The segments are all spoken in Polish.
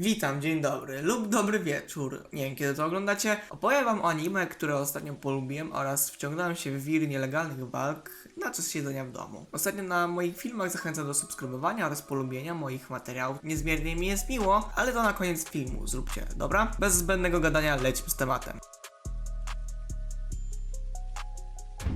Witam, dzień dobry lub dobry wieczór. Nie wiem kiedy to oglądacie. Opowiem wam o anime, które ostatnio polubiłem oraz wciągnąłem się w wir nielegalnych walk na czas siedzenia w domu. Ostatnio na moich filmach zachęcam do subskrybowania oraz polubienia moich materiałów. Niezmiernie mi jest miło, ale to na koniec filmu zróbcie, dobra? Bez zbędnego gadania lećmy z tematem.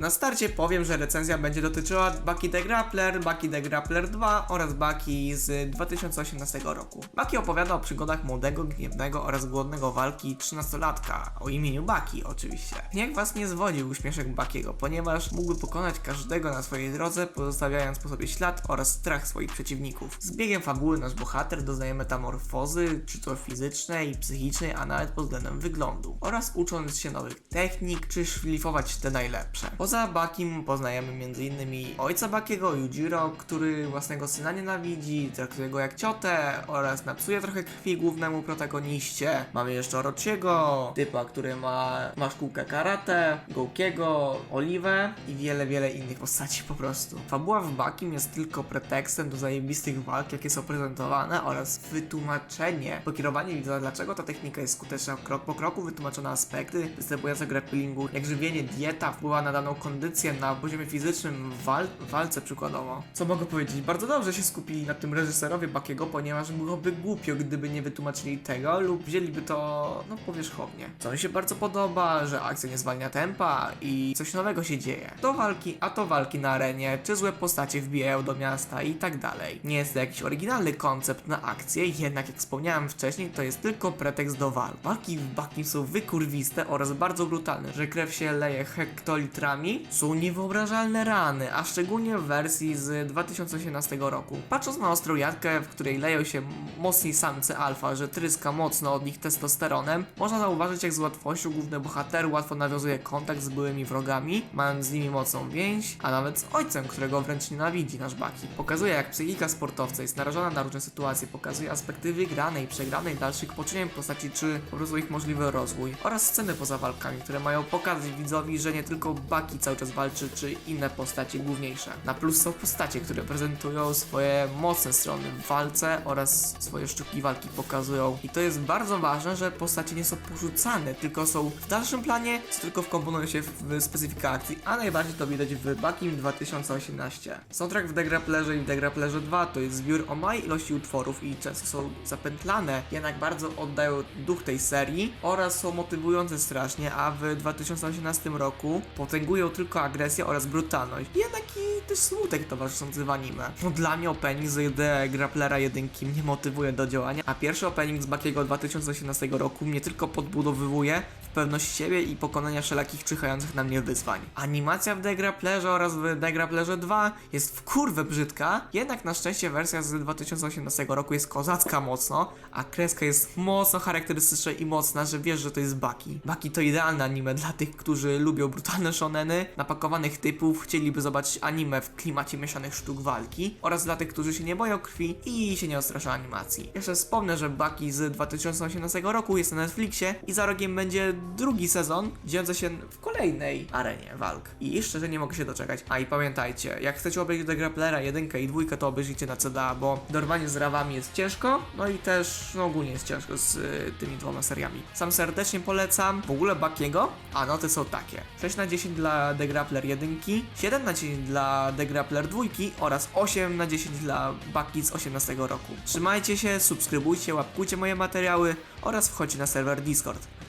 Na starcie powiem, że recenzja będzie dotyczyła Baki the Grappler, Baki the Grappler 2 oraz Baki z 2018 roku. Baki opowiada o przygodach młodego, gniewnego oraz głodnego walki 13-latka, o imieniu Baki oczywiście. Niech was nie zwodzi uśmieszek Bakiego, ponieważ mógłby pokonać każdego na swojej drodze, pozostawiając po sobie ślad oraz strach swoich przeciwników. Z biegiem fabuły nasz bohater doznaje metamorfozy, czy to fizycznej, psychicznej, a nawet pod względem wyglądu. Oraz ucząc się nowych technik, czy szlifować te najlepsze. Poza Bakim poznajemy m.in. ojca Bakiego, Yujiro, który własnego syna nienawidzi, traktuje go jak ciotę oraz napsuje trochę krwi głównemu protagoniście. Mamy jeszcze Orochiego, typa, który ma, ma szkółkę karate, Goukiego, Oliwę i wiele, wiele innych postaci po prostu. Fabuła w Bakim jest tylko pretekstem do zajebistych walk, jakie są prezentowane oraz wytłumaczenie, pokierowanie widza, dlaczego ta technika jest skuteczna krok po kroku, wytłumaczone aspekty występujące w grapplingu, jak żywienie, dieta wpływa na daną kondycję na poziomie fizycznym w wal walce przykładowo. Co mogę powiedzieć? Bardzo dobrze się skupili na tym reżyserowie Bakiego, ponieważ byłoby głupio, gdyby nie wytłumaczyli tego lub wzięliby to, no, powierzchownie. Co mi się bardzo podoba, że akcja nie zwalnia tempa i coś nowego się dzieje. To walki, a to walki na arenie, czy złe postacie wbijają do miasta i tak dalej. Nie jest to jakiś oryginalny koncept na akcję, jednak jak wspomniałem wcześniej, to jest tylko pretekst do walk. Walki w Bakim są wykurwiste oraz bardzo brutalne, że krew się leje hektolitrami, są niewyobrażalne rany, a szczególnie w wersji z 2018 roku. Patrząc na ostrą jadkę, w której leją się mocni samcy alfa, że tryska mocno od nich testosteronem, można zauważyć jak z łatwością główny bohater łatwo nawiązuje kontakt z byłymi wrogami, mając z nimi mocną więź, a nawet z ojcem, którego wręcz nienawidzi nasz Baki. Pokazuje jak psychika sportowca jest narażona na różne sytuacje, pokazuje aspekty wygranej, przegranej, dalszych poczynień postaci, czy po prostu ich możliwy rozwój oraz sceny poza walkami, które mają pokazać widzowi, że nie tylko Baki cały czas walczy, czy inne postacie główniejsze. Na plus są postacie, które prezentują swoje mocne strony w walce oraz swoje sztuki walki pokazują. I to jest bardzo ważne, że postacie nie są porzucane, tylko są w dalszym planie, co tylko wkomponują się w specyfikę akcji, a najbardziej to widać w Bakim 2018. Soundtrack w The Grapplerze i w The Grapplerze 2 to jest zbiór o małej ilości utworów i często są zapętlane, jednak bardzo oddają duch tej serii oraz są motywujące strasznie, a w 2018 roku potęgują tylko agresję oraz brutalność. Jednak i też smutek towarzyszący w anime. No dla mnie opening z Grapplera 1 mnie motywuje do działania, a pierwszy opening z Bakiego 2018 roku mnie tylko podbudowywuje pewność siebie i pokonania wszelakich czyhających na mnie wyzwań. Animacja w The Grapplerze oraz w The Grapplerze 2 jest w kurwę brzydka, jednak na szczęście wersja z 2018 roku jest kozacka mocno, a kreska jest mocno charakterystyczna i mocna, że wiesz, że to jest Baki. Baki to idealne anime dla tych, którzy lubią brutalne shoneny, napakowanych typów, chcieliby zobaczyć anime w klimacie mieszanych sztuk walki oraz dla tych, którzy się nie boją krwi i się nie ostrasza animacji. Jeszcze wspomnę, że Baki z 2018 roku jest na Netflixie i za rogiem będzie drugi sezon dziejący się w kolejnej arenie walk. I szczerze nie mogę się doczekać. A i pamiętajcie, jak chcecie obejrzeć The Grapplera 1 i 2, to obejrzyjcie na CDA, bo dorwanie z rawami jest ciężko, no i też no ogólnie jest ciężko z y, tymi dwoma seriami. Sam serdecznie polecam. W ogóle Bakiego, a noty są takie. 6 na 10 dla The Grappler 1, 7 na 10 dla The Grappler 2 oraz 8 na 10 dla Baki z 18 roku. Trzymajcie się, subskrybujcie, łapkujcie moje materiały oraz wchodźcie na serwer Discord.